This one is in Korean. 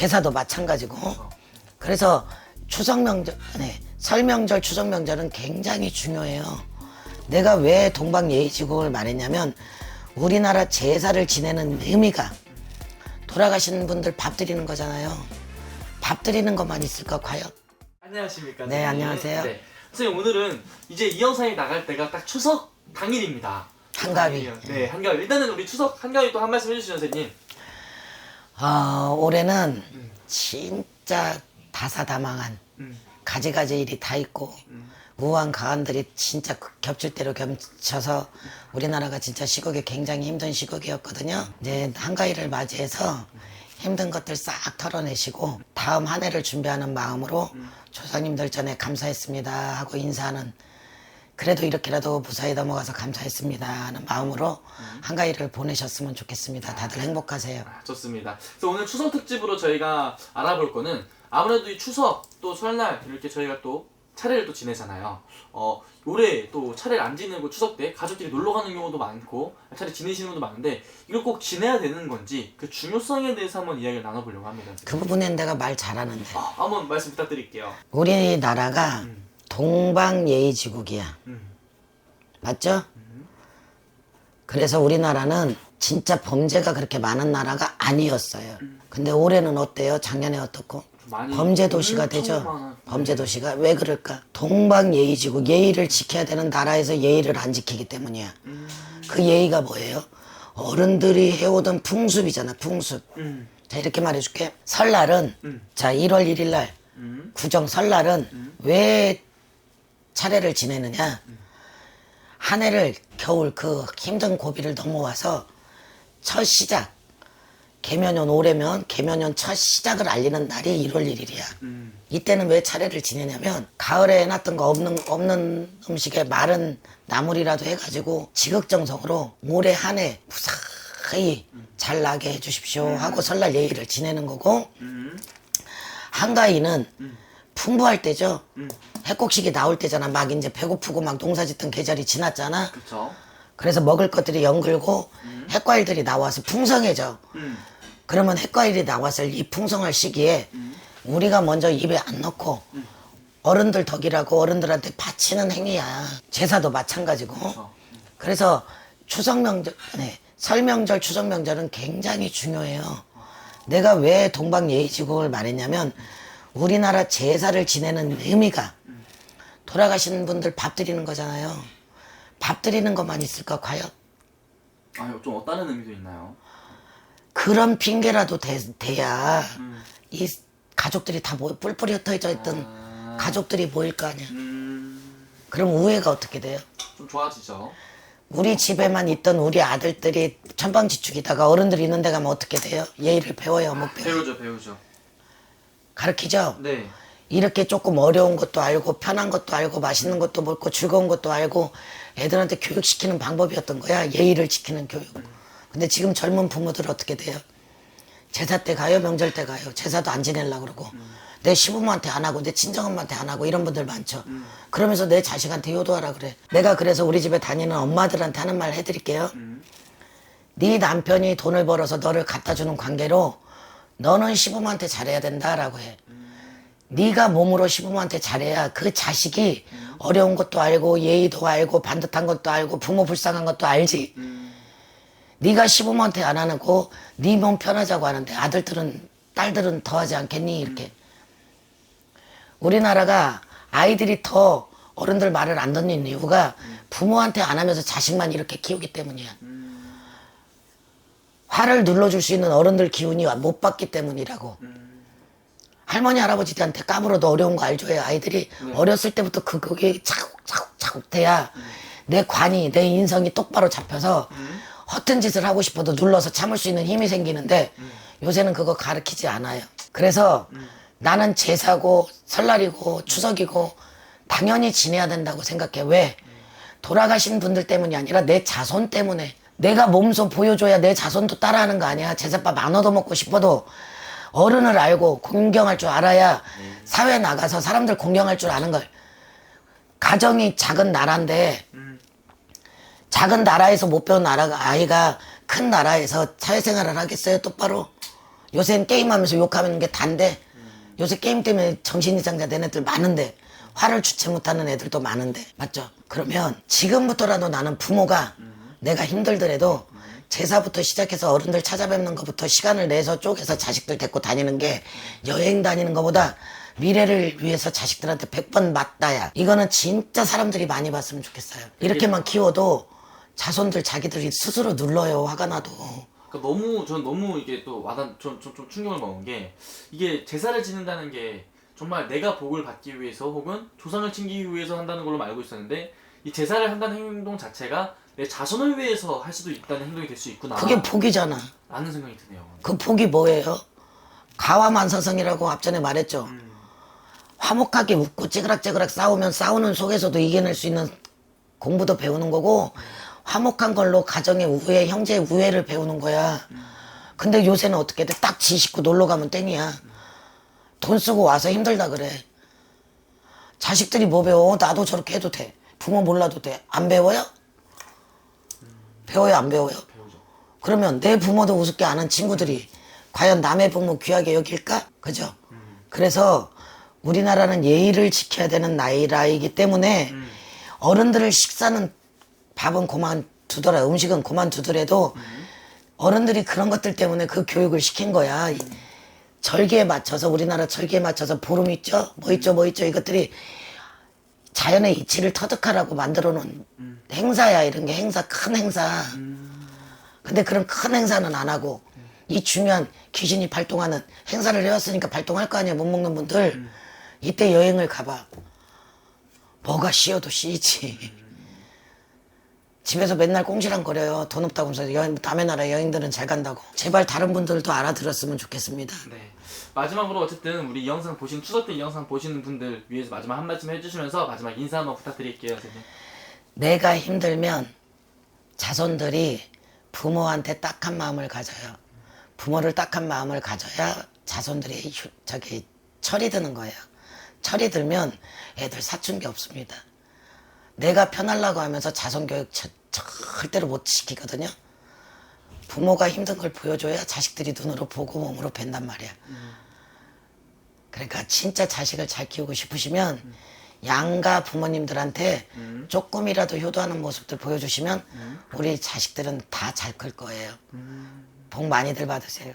제사도 마찬가지고. 그래서 추석 명절, 네, 설 명절, 추석 명절은 굉장히 중요해요. 내가 왜 동방 예의지국을 말했냐면 우리나라 제사를 지내는 의미가 돌아가신 분들 밥 드리는 거잖아요. 밥 드리는 것만 있을까 과연? 안녕하십니까? 네. 안녕하세요. 네. 선생님 오늘은 이제 이 영상이 나갈 때가 딱 추석 당일입니다. 한가위. 네, 한가위. 일단은 우리 추석 한가위 또 한 말씀 해주시죠, 선생님. 아, 올해는 진짜 다사다망한 음. 가지가지 일이 다 있고 우한 가안들이 진짜 겹칠 대로 겹쳐서 우리나라가 진짜 시국이 굉장히 힘든 시국이었거든요. 이제 한가위를 맞이해서 힘든 것들 싹 털어내시고 다음 한 해를 준비하는 마음으로 조상님들 전에 감사했습니다 하고 인사하는 그래도 이렇게라도 무사히 넘어가서 감사했습니다 하는 마음으로 한가위를 보내셨으면 좋겠습니다. 다들 행복하세요. 아, 좋습니다. 그래서 오늘 추석 특집으로 저희가 알아볼 거는 아무래도 이 추석 또 설날 이렇게 저희가 또 차례를 또 지내잖아요. 어, 올해 또 차례를 안 지내고 추석 때 가족끼리 놀러 가는 경우도 많고 차례 지내시는 분도 많은데 이걸 꼭 지내야 되는 건지 그 중요성에 대해서 한번 이야기를 나눠보려고 합니다. 그 부분엔 내가 말 잘하는데 아, 한번 말씀 부탁드릴게요. 우리나라가 동방예의지국이야. 음. 맞죠? 그래서 우리나라는 진짜 범죄가 그렇게 많은 나라가 아니었어요. 근데 올해는 어때요? 작년에 어떻고? 범죄 도시가 되죠. 범죄 도시가 왜 그럴까? 동방 예의지국 예의를 지켜야 되는 나라에서 예의를 안 지키기 때문이야. 그 예의가 뭐예요? 어른들이 해오던 풍습이잖아. 풍습. 음. 자 이렇게 말해줄게. 설날은 음. 자 1월 1일 날 음. 구정 설날은 왜 차례를 지내느냐? 한 해를 겨울 그 힘든 고비를 넘어와서 첫 시작 개면연 올해면 개면연 첫 시작을 알리는 날이 1월 1일이야. 음. 이때는 왜 차례를 지내냐면 가을에 해놨던 거 없는 없는 음식에 마른 나물이라도 해가지고 지극정성으로 올해 한 해 무사히 잘 나게 해주십시오 하고 설날 예의를 지내는 거고 음. 한가위는 풍부할 때죠. 음. 해곡식이 나올 때잖아. 막 이제 배고프고 막 농사 짓던 계절이 지났잖아. 그쵸. 그래서 먹을 것들이 연글고 핵과일들이 나와서 풍성해져. 음. 그러면 핵과일이 나왔을 이 풍성할 시기에 우리가 먼저 입에 안 넣고 어른들 덕이라고 어른들한테 바치는 행위야. 제사도 마찬가지고. 그래서 추석 명절, 네, 설 명절, 추석 명절은 굉장히 중요해요. 내가 왜 동방 예의지국을 말했냐면 우리나라 제사를 지내는 의미가 돌아가신 분들 밥 드리는 거잖아요. 밥 드리는 것만 있을까 과연? 아, 좀 어따는 의미도 있나요? 그런 핑계라도 대, 돼야 이 가족들이 다 모여 뿔뿔이 흩어져 있던 아. 가족들이 모일 거 아니야. 음. 그럼 우애가 어떻게 돼요? 좀 좋아지죠. 우리 집에만 있던 우리 아들들이 천방지축이다가 어른들이 있는 데 가면 어떻게 돼요? 예의를 배워요, 못 배워요? 배우죠, 배우죠. 가르치죠? 네. 이렇게 조금 어려운 것도 알고 편한 것도 알고 맛있는 것도 먹고 즐거운 것도 알고 애들한테 교육시키는 방법이었던 거야. 예의를 지키는 교육. 근데 지금 젊은 부모들 어떻게 돼요? 제사 때 가요, 명절 때 가요. 제사도 안 지내려고 그러고. 내 시부모한테 안 하고 내 친정엄마한테 안 하고 이런 분들 많죠. 그러면서 내 자식한테 효도하라 그래. 내가 그래서 우리 집에 다니는 엄마들한테 하는 말 해드릴게요. 네 남편이 돈을 벌어서 너를 갖다 주는 관계로 너는 시부모한테 잘해야 된다라고 해. 네가 몸으로 시부모한테 잘해야 그 자식이 어려운 것도 알고 예의도 알고 반듯한 것도 알고 부모 불쌍한 것도 알지. 네가 시부모한테 안 하고 네 몸 편하자고 하는데 아들들은 딸들은 더 하지 않겠니 이렇게. 우리나라가 아이들이 더 어른들 말을 안 듣는 이유가 부모한테 안 하면서 자식만 이렇게 키우기 때문이야. 화를 눌러줄 수 있는 어른들 기운이 못 받기 때문이라고. 할머니 할아버지한테 까불어도 어려운 거 알죠? 아이들이 어렸을 때부터 그 그게 차곡차곡차곡 돼야 내 관이 내 인성이 똑바로 잡혀서 허튼 짓을 하고 싶어도 눌러서 참을 수 있는 힘이 생기는데 요새는 그거 가르치지 않아요. 그래서 나는 제사고 설날이고 추석이고 당연히 지내야 된다고 생각해. 왜? 돌아가신 분들 때문이 아니라 내 자손 때문에 내가 몸소 보여줘야 내 자손도 따라하는 거 아니야. 제사밥 안 얻어먹고 싶어도 어른을 알고 공경할 줄 알아야 사회 나가서 사람들 공경할 줄 아는 걸. 가정이 작은 나라인데 작은 나라에서 못 배운 나라가 아이가 큰 나라에서 사회생활을 하겠어요 똑바로 요새는 게임하면서 욕하는 게 단데 요새 게임 때문에 정신 이상자 된 애들 많은데 화를 주체 못하는 애들도 많은데 맞죠? 그러면 지금부터라도 나는 부모가 내가 힘들더라도 제사부터 시작해서 어른들 찾아뵙는 것부터 시간을 내서 쪼개서 자식들 데리고 다니는 게 여행 다니는 것보다 미래를 위해서 자식들한테 100번 맞다야. 이거는 진짜 사람들이 많이 봤으면 좋겠어요. 이렇게만 키워도 자손들 자기들이 스스로 눌러요. 화가 나도. 그러니까 너무 전 너무 이게 또 와닿 좀, 좀, 좀 충격을 먹은 게 이게 제사를 지낸다는 게 정말 내가 복을 받기 위해서 혹은 조상을 챙기기 위해서 한다는 걸로 알고 있었는데 이 제사를 한다는 행동 자체가 내 자손을 위해서 할 수도 있다는 행동이 될 수 있구나 그게 복이잖아. 라는 생각이 드네요 그 복이 뭐예요? 가와만사성이라고 앞전에 말했죠. 화목하게 웃고 찌그락찌그락 싸우면 싸우는 속에서도 이겨낼 수 있는 공부도 배우는 거고 화목한 걸로 가정의 우애, 형제의 우애를 배우는 거야. 근데 요새는 어떻게 돼? 딱 지식고 놀러 가면 땡이야. 돈 쓰고 와서 힘들다 그래. 자식들이 뭐 배워? 나도 저렇게 해도 돼. 부모 몰라도 돼. 안 배워요? 배워요, 안 배워요? 그러면 내 부모도 우습게 아는 친구들이 과연 남의 부모 귀하게 여길까? 그죠? 그래서 우리나라는 예의를 지켜야 되는 나이라이기 때문에 어른들을 식사는 밥은 그만 두더라 음식은 그만 두더라도 어른들이 그런 것들 때문에 그 교육을 시킨 거야. 이 절기에 맞춰서 우리나라 절기에 맞춰서 보름 있죠? 뭐 있죠? 뭐 있죠? 이것들이 자연의 이치를 터득하라고 만들어 놓은 행사야. 이런 게 행사 큰 행사. 근데 그런 큰 행사는 안 하고 이 중요한 귀신이 발동하는 행사를 해왔으니까 발동할 거 아니야 못 먹는 분들. 이때 여행을 가봐. 뭐가 쉬어도 쉬지. 집에서 맨날 꽁시랑 거려요. 돈 없다고 하면서 여행, 남의 나라 여행들은 잘 간다고. 제발 다른 분들도 알아들었으면 좋겠습니다. 네 마지막으로 어쨌든 우리 이 영상 보신 추석 때 이 영상 보시는 분들 위해서 마지막 한 말씀 해주시면서 마지막 인사 한번 부탁드릴게요 선생님 내가 힘들면 자손들이 부모한테 딱한 마음을 가져요. 부모를 딱한 마음을 가져야 자손들이 휴- 저기 철이 드는 거예요. 철이 들면 애들 사춘기 없습니다. 내가 편하려고 하면서 자손 교육 저- 절대로 못 시키거든요. 부모가 힘든 걸 보여줘야 자식들이 눈으로 보고 몸으로 뵌단 말이야. 그러니까 진짜 자식을 잘 키우고 싶으시면 양가 부모님들한테 조금이라도 효도하는 모습들 보여주시면 우리 자식들은 다 잘 클 거예요. 복 많이들 받으세요.